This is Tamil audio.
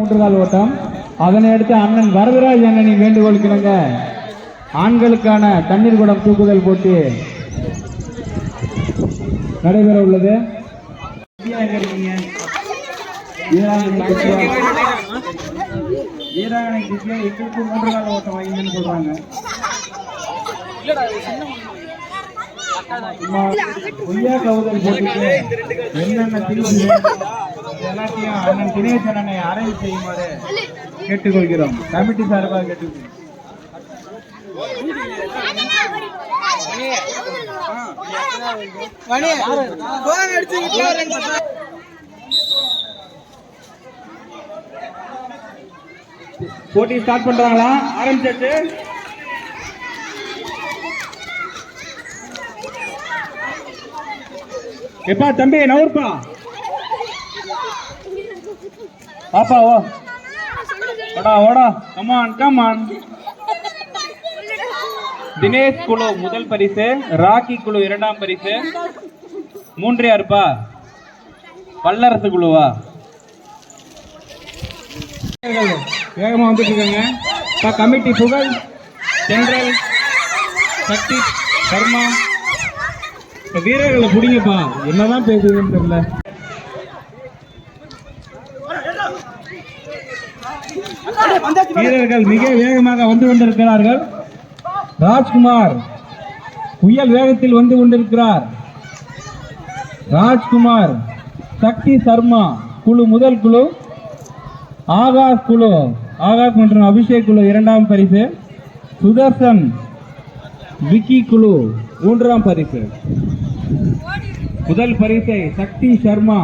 மூன்று கால் ஓட்டம். அதனை அடுத்து அண்ணன் வரதராஜ் அண்ணனின் வேண்டுகோள் கிணங்க. ஆண்களுக்கான தண்ணீர் குடம் தூக்குதல் போட்டி நடைபெற உள்ளது? வீராங்கனை எங்களுக்கு மூன்று கால ஓட்டம் வாங்கிங்கன்னு சொல்றாங்க சும்மா பொய்யா கவுதல் போட்டுட்டு என்னென்ன எல்லாத்தையும் அண்ணன் தினேஷ் அண்ணனை அரேஞ்ச் செய்யுமாறு கேட்டுக்கொள்கிறோம். கமிட்டி சார்பாக கேட்டுக்கொள்கிறோம். போட்டி ஸ்டார்ட் பண்றாங்களா? ஆரம்பிச்சிட்டு எப்பா தம்பி நவர்ப்பா? பாப்பா ஓ ஓடா ஓடா கமான் கமான் தினேஷ் குழு முதல் பரிசு ராக்கி குழு இரண்டாம் பரிசு. மூன்று யாருப்பா வல்லரசு குழுவா? வேகமா வந்துட்டு இருக்காங்க கமிட்டி புகழ் ஜெனரல் சக்தி சர்மா வீரர்களை பிடிங்கப்பா. என்னதான் பேசுதுன்னு தெரியல. வீரர்கள் மிக வேகமாக வந்து கொண்டிருக்கிறார்கள். ராஜ்குமார் புயல் வேகத்தில் வந்து கொண்டிருக்கிறார். ராஜ்குமார் சக்தி சர்மா குழு முதல் குழு ஆகாஷ் குழு ஆகாஷ் மற்றும் அபிஷேக் குழு இரண்டாம் பரிசு சுதர்சன் விக்கி குழு மூன்றாம் பரிசு. முதல் பரிசை சக்தி சர்மா